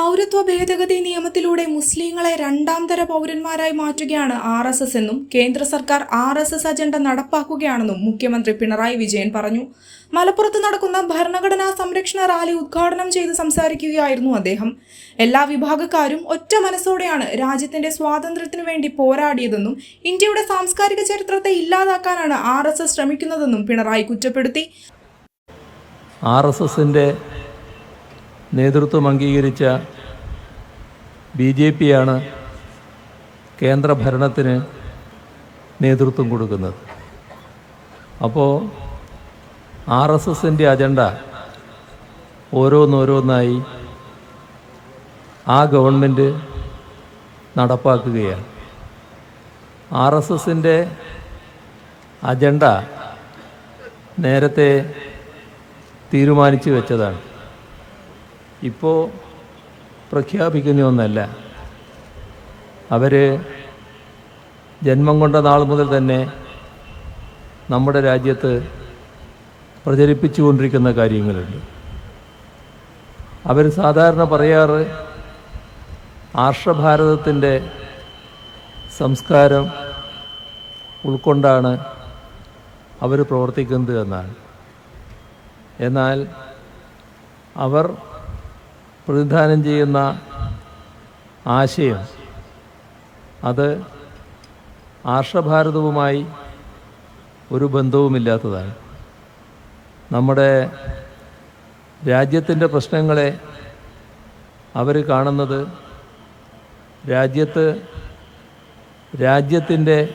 പൗരത്വ ഭേദഗതി നിയമത്തിലൂടെ മുസ്ലിങ്ങളെ രണ്ടാം തര പൗരന്മാരായി മാറ്റുകയാണ് ആർ എസ് എസ് എന്നും കേന്ദ്ര സർക്കാർ ആർ എസ് എസ് അജണ്ട നടപ്പാക്കുകയാണെന്നും മുഖ്യമന്ത്രി പിണറായി വിജയൻ പറഞ്ഞു. മലപ്പുറത്ത് നടക്കുന്ന ഭരണഘടനാ സംരക്ഷണ റാലി ഉദ്ഘാടനം ചെയ്ത് സംസാരിക്കുകയായിരുന്നു അദ്ദേഹം. എല്ലാ വിഭാഗക്കാരും ഒറ്റ മനസ്സോടെയാണ് രാജ്യത്തിന്റെ സ്വാതന്ത്ര്യത്തിനു വേണ്ടി പോരാടിയതെന്നും ഇന്ത്യയുടെ സാംസ്കാരിക ചരിത്രത്തെ ഇല്ലാതാക്കാനാണ് ആർ എസ് എസ് ശ്രമിക്കുന്നതെന്നും പിണറായി കുറ്റപ്പെടുത്തി. ആർ എസ് എസിന്റെ നേതൃത്വം അംഗീകരിച്ച ബി ജെ പിയാണ് കേന്ദ്ര ഭരണത്തിന് നേതൃത്വം കൊടുക്കുന്നത്. അപ്പോൾ ആർ എസ് എസിന്റെ അജണ്ട ഓരോന്നോരോന്നായി ആ ഗവൺമെന്റ് നടപ്പാക്കുകയാണ്. ആർ എസ് എസിന്റെ അജണ്ട നേരത്തെ തീരുമാനിച്ചു വെച്ചതാണ്. ഇപ്പോൾ പ്രഖ്യാപിക്കുന്ന ഒന്നല്ല. അവർ ജന്മം കൊണ്ട നാൾ മുതൽ തന്നെ നമ്മുടെ രാജ്യത്ത് പ്രചരിപ്പിച്ചുകൊണ്ടിരിക്കുന്ന കാര്യങ്ങളുണ്ട്. അവർ സാധാരണ പറയാറ് ആർഷഭാരതത്തിന്റെ സംസ്കാരം ഉൾക്കൊണ്ടാണ് അവർ പ്രവർത്തിക്കുന്നത് എന്നാണ്. എന്നാൽ അവർ പ്രതിദാനം ചെയ്യുന്ന ആശയം. അത് ആർഷഭാരതവുമായി ഒരു ബന്ധവുമില്ലാത്തതാണ്. നമ്മുടെ രാജ്യത്തിന്റെ പ്രശ്നങ്ങളെ അവർ കാണുന്നത് രാജ്യത്ത് രാജ്യത്തിന്റെ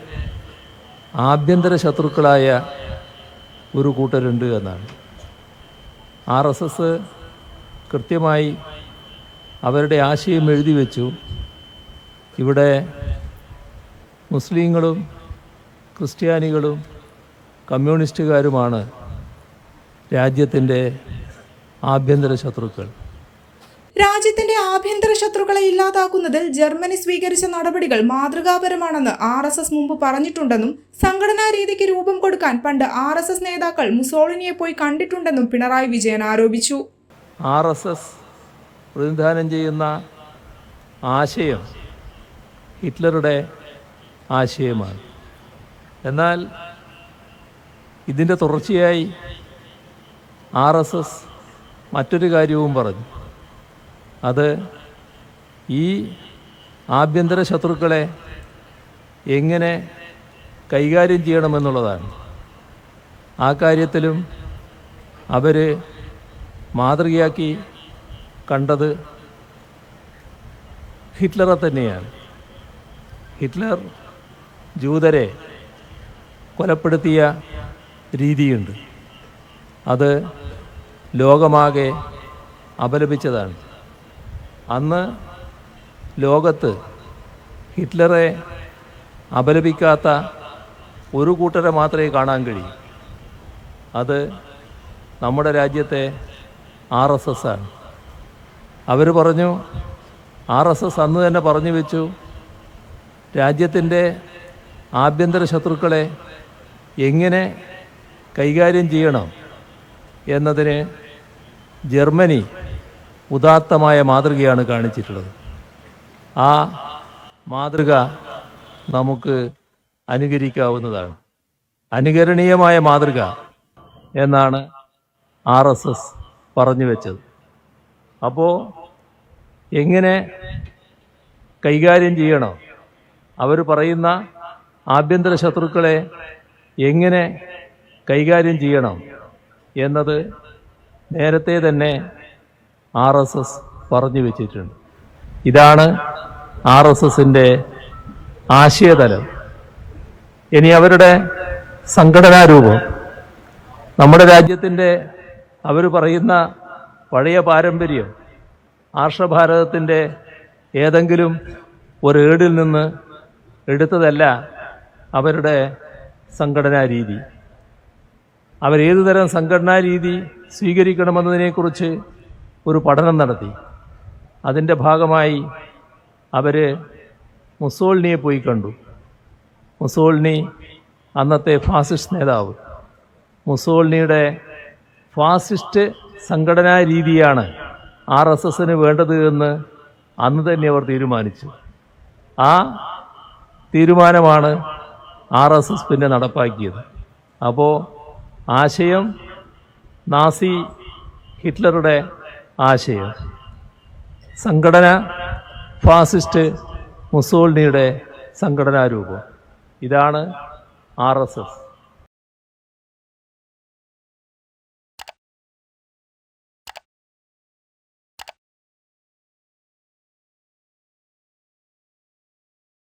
ആഭ്യന്തര ശത്രുക്കളായ ഒരു കൂട്ടരുണ്ട് എന്നാണ്. ആർ എസ് എസ് കൃത്യമായി അവരുടെ ആശയം എഴുതി വെച്ചു. ഇവിടെ മുസ്ലിങ്ങളും ക്രിസ്ത്യാനികളും കമ്മ്യൂണിസ്റ്റുകാരുമാണ് രാജ്യത്തിന്റെ ആഭ്യന്തര ശത്രുക്കൾ. രാജ്യത്തിന്റെ ആഭ്യന്തര ശത്രുക്കളെ ഇല്ലാതാക്കുന്നതിൽ ജർമ്മനി സ്വീകരിച്ച നടപടികൾ മാതൃകാപരമാണെന്ന് ആർ എസ് എസ് മുമ്പ് പറഞ്ഞിട്ടുണ്ടെന്നും സംഘടനാ രീതിക്ക് രൂപം കൊടുക്കാൻ പണ്ട് ആർ എസ് എസ് നേതാക്കൾ മുസോളിനിയെ പോയി കണ്ടിട്ടുണ്ടെന്നും പിണറായി വിജയൻ ആരോപിച്ചു. ആർ എസ് എസ് പ്രതിനിധാനം ചെയ്യുന്ന ആശയം ഹിറ്റ്ലറുടെ ആശയമാണ്. എന്നാൽ ഇതിന്റെ തുടർച്ചയായി ആർ എസ് എസ് മറ്റൊരു കാര്യവും പറഞ്ഞു. അത് ഈ ആഭ്യന്തര ശത്രുക്കളെ എങ്ങനെ കൈകാര്യം ചെയ്യണമെന്നുള്ളതാണ്. ആ കാര്യത്തിലും അവർ മാതൃകയാക്കി കണ്ടത് ഹിറ്റ്ലറെ തന്നെയാണ്. ഹിറ്റ്ലർ ജൂതരെ കൊലപ്പെടുത്തിയ രീതിയുണ്ട്. അത് ലോകമാകെ അപലപിച്ചതാണ്. അന്ന് ലോകത്ത് ഹിറ്റ്ലറെ അപലപിക്കാത്ത ഒരു കൂട്ടരെ മാത്രമേ കാണാൻ കഴിയൂ. അത് നമ്മുടെ രാജ്യത്തെ ആർ എസ് എസ് ആണ്. അവർ പറഞ്ഞു ആർ എസ് എസ് അന്ന് തന്നെ പറഞ്ഞു വെച്ചു രാജ്യത്തിന്റെ ആഭ്യന്തര ശത്രുക്കളെ എങ്ങനെ കൈകാര്യം ചെയ്യണം എന്നതിന് ജർമ്മനി ഉദാത്തമായ മാതൃകയാണ് കാണിച്ചിട്ടുള്ളത്. ആ മാതൃക നമുക്ക് അനുകരിക്കാവുന്നതാണ്. അനുകരണീയമായ മാതൃക എന്നാണ് ആർ എസ് എസ് പറഞ്ഞു വെച്ചത്. അപ്പോൾ എങ്ങനെ കൈകാര്യം ചെയ്യണം? അവർ പറയുന്ന ആഭ്യന്തര ശത്രുക്കളെ എങ്ങനെ കൈകാര്യം ചെയ്യണം എന്നത് നേരത്തെ തന്നെ ആർ എസ് എസ് പറഞ്ഞു വെച്ചിട്ടുണ്ട്. ഇതാണ് ആർ എസ് എസിന്റെ ആശയതലം. ഇനി അവരുടെ സംഘടനാരൂപം. നമ്മുടെ രാജ്യത്തിന്റെ അവർ പറയുന്ന പഴയ പാരമ്പര്യം. ആർഷഭാരതത്തിന്റെ ഏതെങ്കിലും ഒരു ഏടിൽ നിന്ന് എടുത്തതല്ല അവരുടെ സംഘടനാ രീതി. അവരേതു തരം സംഘടനാ രീതി സ്വീകരിക്കണമെന്നതിനെക്കുറിച്ച് ഒരു പഠനം നടത്തി. അതിന്റെ ഭാഗമായി അവർ മുസോളിനിയെ പോയി കണ്ടു. മുസോളിനി അന്നത്തെ ഫാസിസ്റ്റ് നേതാവ്. മുസോളിനിയുടെ ഫാസിസ്റ്റ് സംഘടനാ രീതിയാണ് ആർ എസ് എസിന് വേണ്ടത് എന്ന് അന്ന് തന്നെ അവർ തീരുമാനിച്ചു. ആ തീരുമാനമാണ് ആർ എസ് എസ് പിന്നെ നടപ്പാക്കിയത്. അപ്പോൾ ആശയം നാസി ഹിറ്റ്ലറുടെ ആശയം സംഘടന ഫാസിസ്റ്റ് മുസോളിനിയുടെ സംഘടനാരൂപം ഇതാണ് ആർ എസ് എസ്